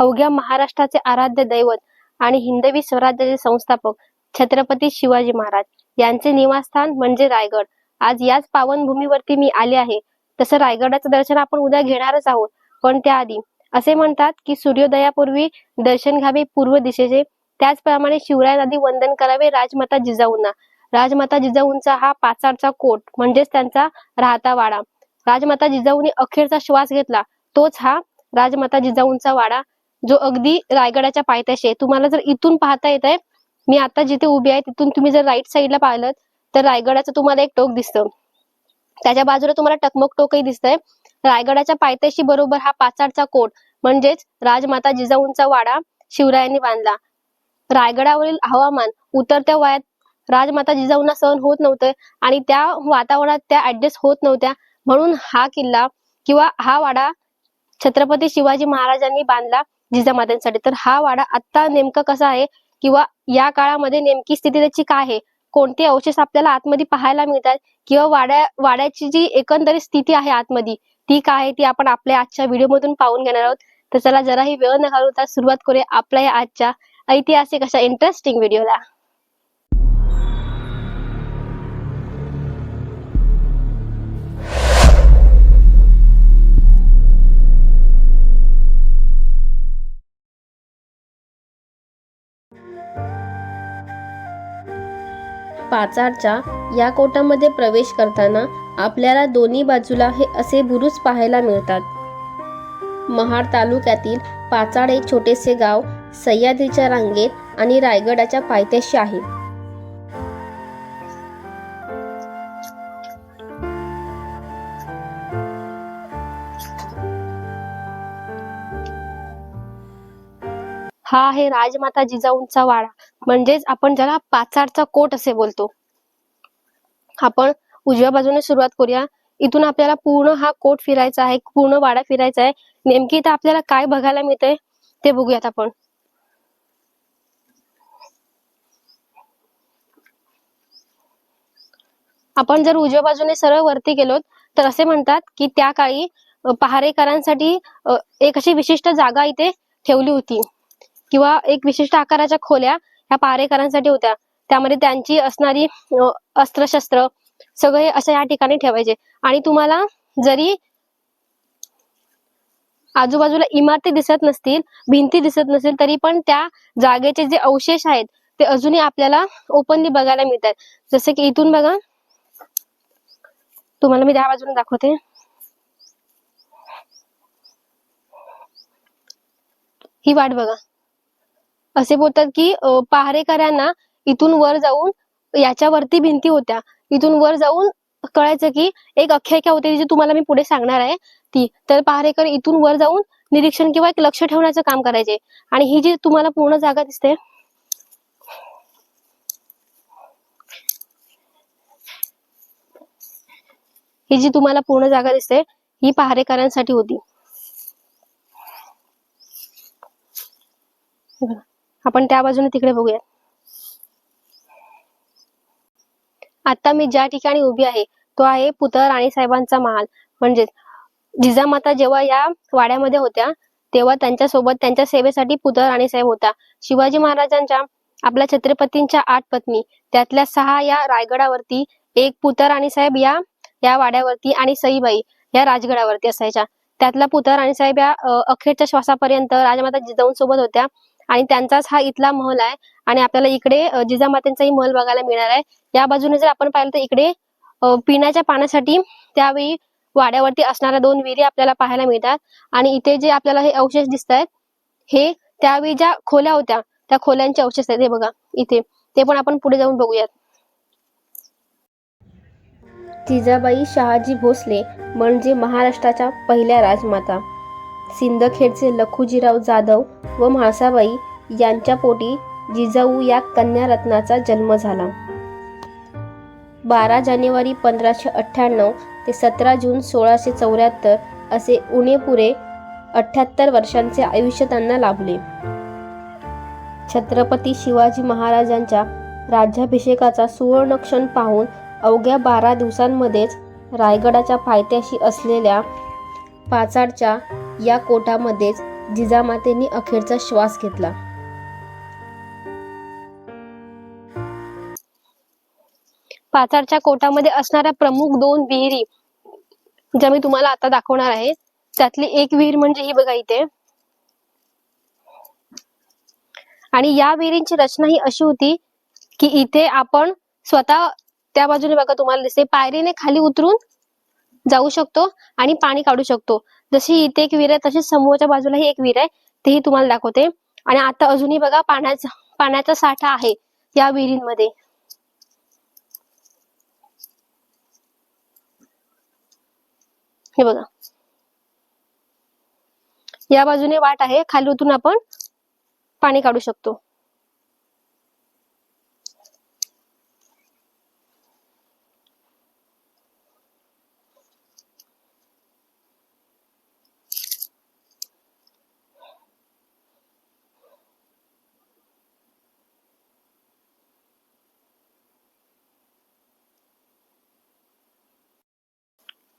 अवघ्या महाराष्ट्राचे आराध्य दैवत आणि हिंदवी स्वराज्याचे संस्थापक छत्रपती शिवाजी महाराज. यांचे निवासस्थान म्हणजे रायगड. आज याच पावनभूमीवरती मी आले आहे. तसं रायगडाचं दर्शन आपण उद्या घेणारच आहोत. पण त्याआधी असे म्हणतात की सूर्योदयापूर्वी दर्शन घ्यावे पूर्व दिशेचे. त्याचप्रमाणे शिवराय नदी वंदन करावे राजमाता जिजाऊंना. राजमाता जिजाऊंचा हा पाचाडचा कोट म्हणजेच त्यांचा राहता वाडा. राजमाता जिजाऊंनी अखेरचा श्वास घेतला. तोच हा राजमाता जिजाऊंचा वाडा. जो अगदी रायगडाच्या पायथ्याशी आहे. तुम्हाला जर इथून पाहता येत आहे मी आता जिथे उभी आहे तिथून तुम्ही जर राईट साईडला पाहिलं तर रायगडाचं तुम्हाला एक टोक दिसतं. त्याच्या बाजूला तुम्हाला टकमक टोकही दिसतंय. रायगडाच्या पायथ्याशी बरोबर हा पाचाडचा कोट म्हणजेच राजमाता जिजाऊंचा वाडा शिवरायांनी बांधला. रायगडावरील हवामान उतरत्या वयात राजमाता जिजाऊंना सहन होत नव्हतं आणि त्या वातावरणात त्या ऍडजस्ट होत नव्हत्या. म्हणून हा किल्ला किंवा हा वाडा छत्रपती शिवाजी महाराजांनी बांधला. जिजामातांसाठी. तर हा वाडा आता नेमका कसा आहे? किंवा या काळामध्ये नेमकी स्थिती त्याची काय आहे? कोणते अवशेष आपल्याला आतमध्ये पाहायला मिळतात? किंवा वाड्या वाड्याची जी एकंदरीत स्थिती आहे आतमध्ये ती काय आहे ती आपण आपल्या आजच्या व्हिडिओमधून पाहून घेणार आहोत. तर चला जराही वेळ न घालवता सुरुवात करूया आपल्या या आजच्या ऐतिहासिक अशा इंटरेस्टिंग व्हिडिओला पाचाडच्या या कोटामध्ये प्रवेश करताना आपल्याला दोन्ही बाजूला हे असे बुरुज पाहायला मिळतात. महाड तालुक्यातील पाचाड हे छोटेसे गाव सह्याद्रीच्या रांगेत आणि रायगडाच्या पायथ्याशी आहे. हा आहे राजमाता जिजाऊंचा वाडा. म्हणजेच आपण ज्याला पाचाडचा कोट असे बोलतो. आपण उजव्या बाजूने सुरुवात करूया. इथून आपल्याला पूर्ण हा कोट फिरायचा आहे पूर्ण वाडा फिरायचा आहे. नेमकी इथं आपल्याला काय बघायला मिळतंय ते बघूयात आपण. आपण जर उजव्या बाजूने सरळ वरती गेलो तर असे म्हणतात की त्या काळी पहारेकरांसाठी एक अशी विशिष्ट जागा इथे ठेवली होती. किंवा एक विशिष्ट आकाराच्या खोल्या ह्या पारेकरांसाठी होत्या. त्यामध्ये त्यांची असणारी अस्त्रशस्त्र सगळे अशा या ठिकाणी ठेवायचे. आणि तुम्हाला जरी आजूबाजूला इमारती दिसत नसतील भिंती दिसत नसतील तरी पण त्या जागेचे जे अवशेष आहेत ते अजूनही आपल्याला ओपनली बघायला मिळतात. जसे की इथून बघा. तुम्हाला मी त्या बाजूने दाखवते. ही वाट बघा. असे बोलतात की पहारेकऱ्यांना इथून वर जाऊन याच्यावरती भिंती होत्या. इथून वर जाऊन कळायचं की एक अख्याख्या होती जी तुम्हाला मी पुढे सांगणार आहे ती. तर पहारेकर इथून वर जाऊन निरीक्षण किंवा एक लक्ष ठेवण्याचं काम करायचे. आणि ही जी तुम्हाला पूर्ण जागा दिसते. ही जी तुम्हाला पूर्ण जागा दिसते ही पहारेकरांसाठी होती. आपण त्या बाजूने तिकडे बघूया आता मी ज्या ठिकाणी उभी आहे तो आहे पुतळ राणी साहेबांचा महाल. म्हणजेच जिजामाता जेव्हा या वाड्यामध्ये होत्या तेव्हा त्यांच्यासोबत त्यांच्या सेवेसाठी पुतळ राणी साहेब होता. शिवाजी महाराजांच्या आपल्या छत्रपतींच्या आठ पत्नी त्यातल्या सहा या रायगडावरती एक पुतळ राणी साहेब या या वाड्यावरती आणि सईबाई या राजगडावरती असायच्या. त्यातला पुतळ राणी साहेब या अखेरच्या श्वासापर्यंत राजमाता जिजाऊंसोबत होत्या. आणि त्यांचाच हा इथला महल आहे. आणि आपल्याला इकडे जिजामातेंचाही महल बघायला मिळणार आहे. या बाजूने जर आपण पाहिलं तर इकडे पिण्याच्या पाण्यासाठी त्यावेळी वाड्यावरती असणाऱ्या दोन विहिरी आपल्याला पाहायला मिळतात. आणि इथे जे आपल्याला हे अवशेष दिसत आहेत हे त्यावेळी ज्या खोल्या होत्या त्या खोल्यांचे अवशेष आहेत. हे बघा इथे. ते पण आपण पुढे जाऊन बघूयात. जिजाबाई शहाजी भोसले म्हणजे महाराष्ट्राच्या पहिल्या राजमाता. सिंदखेडचे लखुजीराव जाधव व म्हाळसाबाई यांच्या पोटी जिजाऊ या कन्यारत्नाचा जन्म झाला. बारा जानेवारी पंधराशे अठ्ठ्याण्णव ते सतरा जून सोळाशे चौऱ्याहत्तर असे उणेपुरे अठ्ठ्याहत्तर वर्षांचे आयुष्य त्यांना लाभले. छत्रपती शिवाजी महाराजांच्या राज्याभिषेकाचा सुवर्ण क्षण पाहून अवघ्या बारा दिवसांमध्येच रायगडाच्या पायथ्याशी असलेल्या पाचाडच्या या कोटामध्येच जिजामातेंनी अखेरचा श्वास घेतला. पाचारच्या कोटामध्ये असणाऱ्या प्रमुख दोन विहिरी ज्या मी तुम्हाला आता दाखवणार आहे त्यातली एक विहीर म्हणजे ही बघा इथे. आणि या विहिरींची रचना ही अशी होती की इथे आपण स्वतः त्या बाजूने बघा तुम्हाला दिसते पायरीने खाली उतरून जाऊ शकतो आणि पाणी काढू शकतो. जशी इथे एक विहीर आहे तशीच समोरच्या बाजूलाही एक विहीर आहे. तेही तुम्हाला दाखवते. आणि आता अजूनही बघा पाण्याचा पाण्याचा साठा आहे या विहिरींमध्ये. हे बघा. या बाजूने वाट आहे खाली उतरून आपण पाणी काढू शकतो.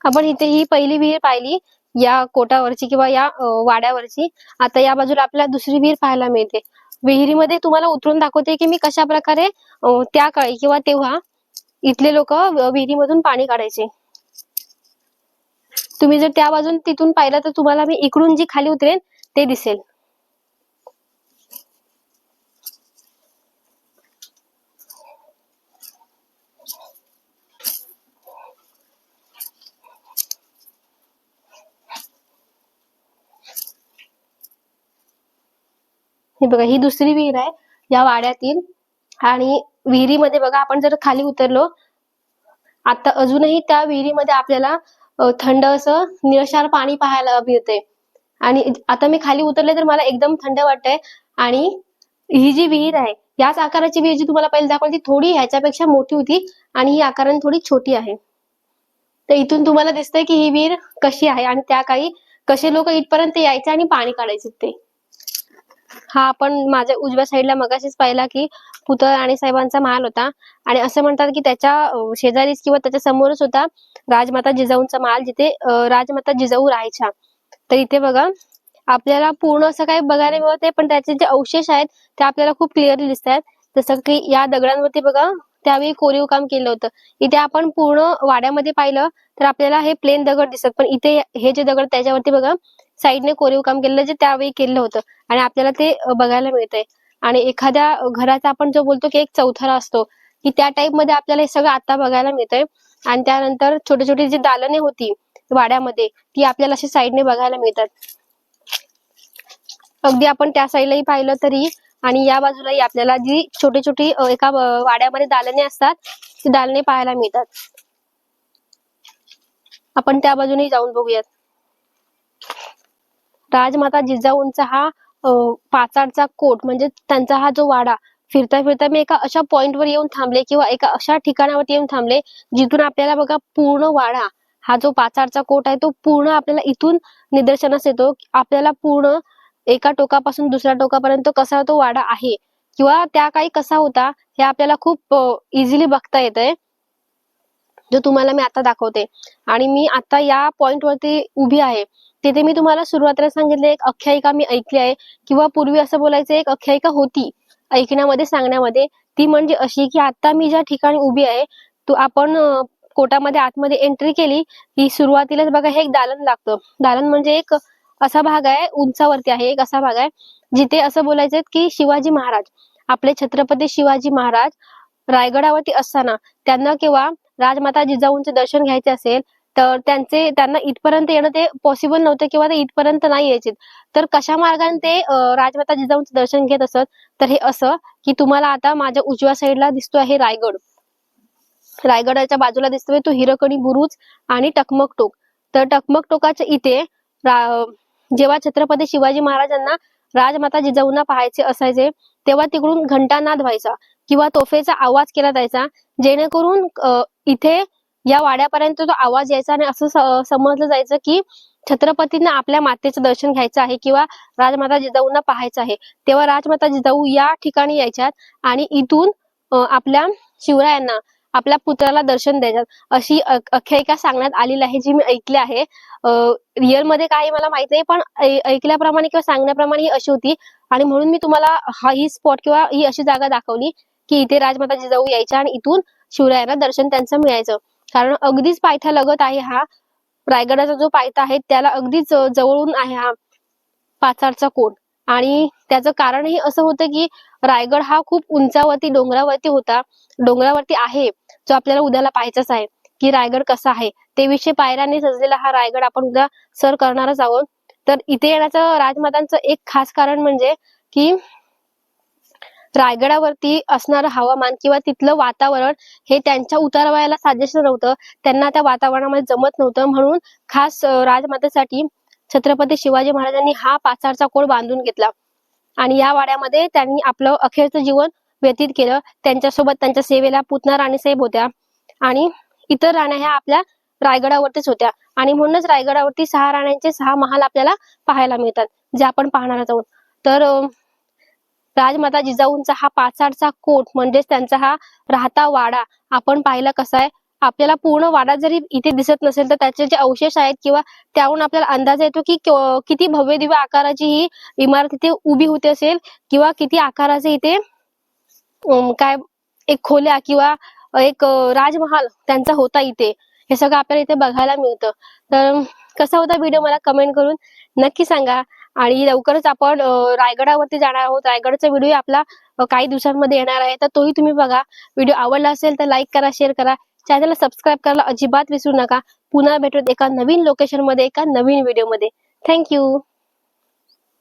आपण इथे ही पहिली विहीर पाहिली या कोटावरची किंवा या वाड्यावरची. आता या बाजूला आपल्याला दुसरी विहीर पाहायला मिळते. विहिरीमध्ये तुम्हाला उतरून दाखवते की मी कशा प्रकारे त्या काळी किंवा तेव्हा इथले लोक विहिरीमधून पाणी काढायचे. तुम्ही जर त्या बाजून तिथून पाहिलं तर तुम्हाला मी इकडून जी खाली उतरेन ते दिसेल. हे बघा ही दुसरी विहीर आहे या वाड्यातील. आणि विहिरीमध्ये बघा आपण जर खाली उतरलो आता अजूनही त्या विहिरीमध्ये आपल्याला थंड असं निळशार पाणी पाहायला मिळते आणि आता मी खाली उतरले तर मला एकदम थंड वाटतंय. आणि ही जी विहीर आहे याच आकाराची विहीर जी तुम्हाला पहिले दाखवली ती थोडी ह्याच्यापेक्षा मोठी होती आणि ही आकाराने थोडी छोटी आहे. तर इथून तुम्हाला दिसतंय की ही विहीर कशी आहे आणि त्या काळी कसे लोक इथपर्यंत यायचे आणि पाणी काढायचे ते. हा आपण माझ्या उजव्या साईडला मगाशीच पाहिला की पुतळ आणि साहेबांचा महाल होता. आणि असं म्हणतात की त्याच्या शेजारीच किंवा त्याच्या समोरच होता राजमाता जिजाऊंचा महाल जिथे राजमाता जिजाऊ राहायच्या. तर इथे बघा आपल्याला पूर्ण असं काही बघायला मिळत पण त्याचे जे अवशेष आहेत ते आपल्याला खूप क्लिअरली दिसत आहेत जसं की या दगडांवरती बघा त्यावेळी कोरीव काम केलं होतं. इथे आपण पूर्ण वाड्यामध्ये पाहिलं तर आपल्याला हे प्लेन दगड दिसत पण इथे हे जे दगड त्याच्यावरती बघा साईडने कोरीव काम केलेलं जे त्यावेळी केलं होतं. आणि आपल्याला ते बघायला मिळतंय. आणि एखाद्या घराचा आपण जो बोलतो की एक चौथरा असतो की त्या टाइपमध्ये आपल्याला हे सगळं आता बघायला मिळतंय. आणि त्यानंतर छोटी छोटी जी दालने होती वाड्यामध्ये ती आपल्याला अशी साईडने बघायला मिळतात. अगदी आपण त्या साईडलाही पाहिलं तरी आणि या बाजूलाही आपल्याला जी छोटी छोटी एका वाड्यामध्ये दालने असतात ती दालने पाहायला मिळतात. आपण त्या बाजूने जाऊन बघूयात. राजमाता जिजाऊंचा हा पाचाडचा कोट म्हणजे त्यांचा हा जो वाडा फिरता फिरता मी एका अशा पॉइंटवर वर येऊन थांबले किंवा एका अशा ठिकाणावरती येऊन थांबले जिथून आपल्याला बघा पूर्ण वाडा हा जो पाचाडचा कोट आहे तो पूर्ण आपल्याला इथून निदर्शनास येतो. आपल्याला पूर्ण एका टोकापासून दुसऱ्या टोकापर्यंत कसा तो वाडा आहे? किंवा त्या काही कसा होता हे आपल्याला खूप इझिली बघता येतंय. जो तुम्हाला मी आता दाखवते. आणि मी आता या पॉइंट वरती उभी आहे. तिथे मी तुम्हाला सुरुवातीला सांगितले एक आख्यायिका मी ऐकली आहे. किंवा पूर्वी असं बोलायचं एक आख्यायिका होती ऐकण्यामध्ये सांगण्यामध्ये. ती म्हणजे अशी की आता मी ज्या ठिकाणी उभी आहे तू आपण कोटामध्ये आतमध्ये एंट्री केली की सुरुवातीलाच बघा हे एक दालन लागतं. दालन म्हणजे एक असा भाग आहे उंचावरती आहे एक असा भाग आहे जिथे असं बोलायचं की शिवाजी महाराज आपले छत्रपती शिवाजी महाराज रायगडावरती असताना त्यांना किंवा राजमाता जिजाऊंचे दर्शन घ्यायचे असेल तर त्यांचे त्यांना इथपर्यंत येणं ते पॉसिबल नव्हतं किंवा ते इथपर्यंत नाही यायचे तर कशा मार्गाने ते राजमाता जिजाऊंचं दर्शन घेत असत? तर हे असं की तुम्हाला आता माझ्या उजव्या साईडला दिसतो आहे रायगड. रायगडाच्या बाजूला दिसतोय तो हिरकणी बुरुज आणि टकमक टोक तर टकमक टोकाच्या इथे जेव्हा छत्रपती शिवाजी महाराजांना राजमाता जिजाऊंना पाहायचे असायचे तेव्हा तिकडून घंटानाद व्हायचा किंवा तोफेचा आवाज केला जायचा जेणेकरून इथे या वाड्यापर्यंत तो आवाज यायचा आणि असं समजलं जायचं की छत्रपतींना आपल्या मातेचं दर्शन घ्यायचं आहे किंवा राजमाता जिजाऊंना पाहायचं आहे. तेव्हा राजमाता जिजाऊ या ठिकाणी यायच्यात आणि इथून आपल्या शिवरायांना आपल्या पुत्राला दर्शन द्यायच्यात अशी अख्यायिका आख्यायिका सांगण्यात आलेली आहे जी मी ऐकली आहे. रिअलमध्ये काय मला माहीत नाही पण ऐ- ऐकल्याप्रमाणे किंवा सांगण्याप्रमाणे ही अशी होती. आणि म्हणून मी तुम्हाला हा ही स्पॉट किंवा ही अशी जागा दाखवली की इथे राजमाता जिजाऊ यायच्या आणि इथून शिवरायांना दर्शन त्यांचं मिळायचं. कारण अगदीच पायथ्या लगत आहे हा. रायगडाचा जो पायथा आहे त्याला अगदीच जवळून आहे हा पाचाडचा कोट आणि त्याचं कारणही असं होतं की रायगड हा खूप उंचावरती डोंगरावरती होता. डोंगरावरती आहे. जो आपल्याला उद्याला पाहायचाच आहे की रायगड कसा आहे ते विषय पायऱ्यांनी सजलेला हा रायगड आपण उद्या सर करणारच आहोत. तर इथे येण्याचं राजमातांचं एक खास कारण म्हणजे की रायगडावरती असणारं हवामान किंवा तिथलं वातावरण हे त्यांच्या उतारवायला साजेसं नव्हतं त्यांना त्या वातावरणामध्ये जमत नव्हतं. म्हणून खास राजमातेसाठी छत्रपती शिवाजी महाराजांनी हा पाचारचा कोळ बांधून घेतला. आणि या वाड्यामध्ये त्यांनी आपलं अखेरचं जीवन व्यतीत केलं. त्यांच्यासोबत त्यांच्या सेवेला पुतना राणीसाहेब होत्या. आणि इतर राण्या ह्या आपल्या रायगडावरतीच होत्या. आणि म्हणूनच रायगडावरती सहा राण्यांचे सहा महाल आपल्याला पाहायला मिळतात जे आपण पाहणार आहोत. तर राजमाता जिजाऊंचा हा पाचाडचा कोट म्हणजेच त्यांचा हा राहता वाडा आपण पाहिला कसा आहे? आपल्याला पूर्ण वाडा जरी इथे दिसत नसेल तर त्याचे जे अवशेष आहेत किंवा त्यावरून आपल्याला अंदाज येतो की किती भव्य दिव्य आकाराची ही इमारत इथे उभी होती असेल किंवा किती आकाराचे इथे काय एक खोल्या किंवा एक राजमहाल त्यांचा होता इथे. हे सगळं आपल्याला इथे बघायला मिळतं. तर कसा होता व्हिडिओ मला कमेंट करून नक्की सांगा. आणि लवकरच आपण रायगडावरती जाणार आहोत. रायगडचा व्हिडिओ आपला काही दिवसांमध्ये येणार आहे. तर तोही तुम्ही बघा. व्हिडिओ आवडला असेल तर लाईक करा शेअर करा. चॅनलला सबस्क्राईब करायला अजिबात विसरू नका. पुन्हा भेटूत एका नवीन लोकेशनमध्ये एका नवीन व्हिडिओमध्ये थँक्यू